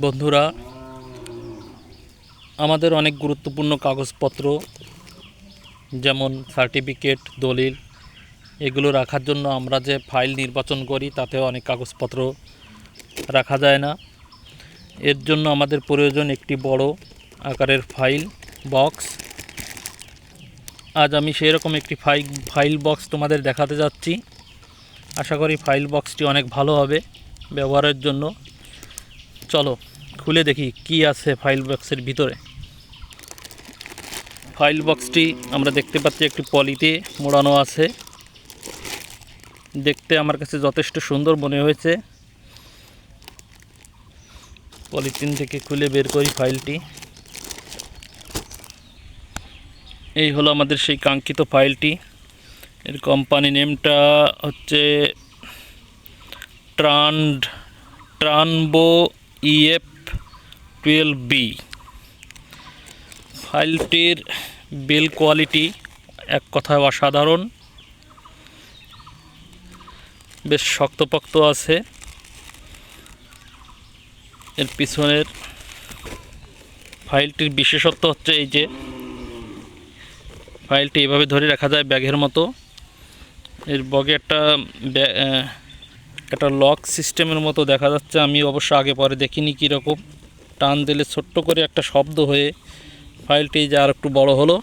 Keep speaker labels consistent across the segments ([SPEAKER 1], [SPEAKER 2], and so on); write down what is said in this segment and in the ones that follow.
[SPEAKER 1] বন্ধুরা, আমাদের অনেক গুরুত্বপূর্ণ কাগজপত্র, যেমন সার্টিফিকেট, দলিল, এগুলো রাখার জন্য আমরা যে ফাইল নির্বাচন করি তাতে অনেক কাগজপত্র রাখা যায় না। এর জন্য আমাদের প্রয়োজন একটি বড় আকারের ফাইল বক্স। আজ আমি সেই রকম একটি ফাইল ফাইল বক্স তোমাদের দেখাতে যাচ্ছি। আশা করি ফাইল বক্সটি অনেক ভালো হবে ব্যবহারের জন্য। চলো, খুলে দেখি কি আছে ফাইল বক্সের ভিতরে। ফাইল বক্সটি আমরা দেখতে পাচ্ছি একটি পলিতে মোড়ানো আছে। দেখতে আমার কাছে যথেষ্ট সুন্দর মনে হয়েছে। পলিথিন থেকে খুলে বের করি ফাইলটি এই হলো আমাদের সেই কাঙ্ক্ষিত ফাইলটি এর কোম্পানি নেমটা হচ্ছে ট্রান্ড ট্রানবো ইএফ টুয়েলভ বি ফাইলটির বিল কোয়ালিটি এক কথায় অসাধারণ। বেশ শক্তপোক্ত আছে। এর পিছনের ফাইলটির বিশেষত্ব হচ্ছে এই যে ফাইলটি এভাবে ধরে রাখা যায় ব্যাগের মতো। এর বগে একটা একটা লক সিস্টেমের মতো দেখা যাচ্ছে। আমি অবশ্য আগে পরে দেখিনি কীরকম। টান দিলে ছোট্ট করে একটা শব্দ হয়ে ফাইলটি যে আর একটু বড় হলো।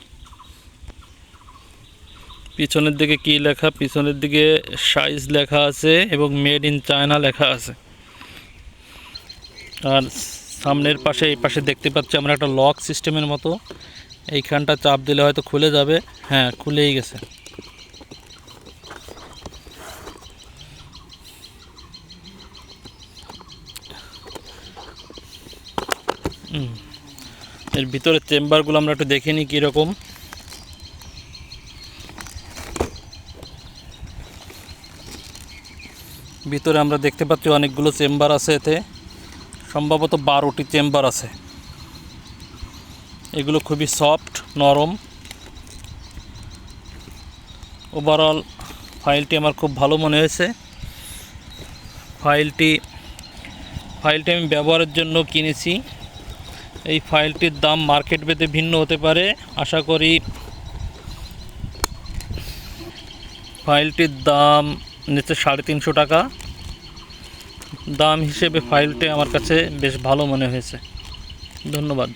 [SPEAKER 1] পিছনের দিকে কি লেখা? পিছনের দিকে সাইজ লেখা আছে এবং মেড ইন চায়না লেখা আছে। আর সামনের পাশে, এই পাশে দেখতে পাচ্ছি আমরা একটা লক সিস্টেমের মতো। এইখানটা চাপ দিলে হয়তো খুলে যাবে। হ্যাঁ খুলেই গেছে। এর ভিতরে চেম্বারগুলো আমরা একটু দেখে নিই কীরকম। ভিতরে আমরা দেখতে পাচ্ছি অনেকগুলো চেম্বার আছে এতে। সম্ভবত বারোটি চেম্বার আছে। এগুলো খুবই সফট, নরম। ওভারঅল ফাইলটি আমার খুব ভালো মনে হয়েছে। ফাইলটি ফাইলটি আমি ব্যবহারের জন্য কিনেছি। এই ফাইলটির দাম মার্কেট ভেদে ভিন্ন হতে পারে। আশা করি ফাইলটির দাম নিচে সাড়ে তিনশো টাকা। দাম হিসেবে ফাইলটি আমার কাছে বেশ ভালো মনে হয়েছে। ধন্যবাদ।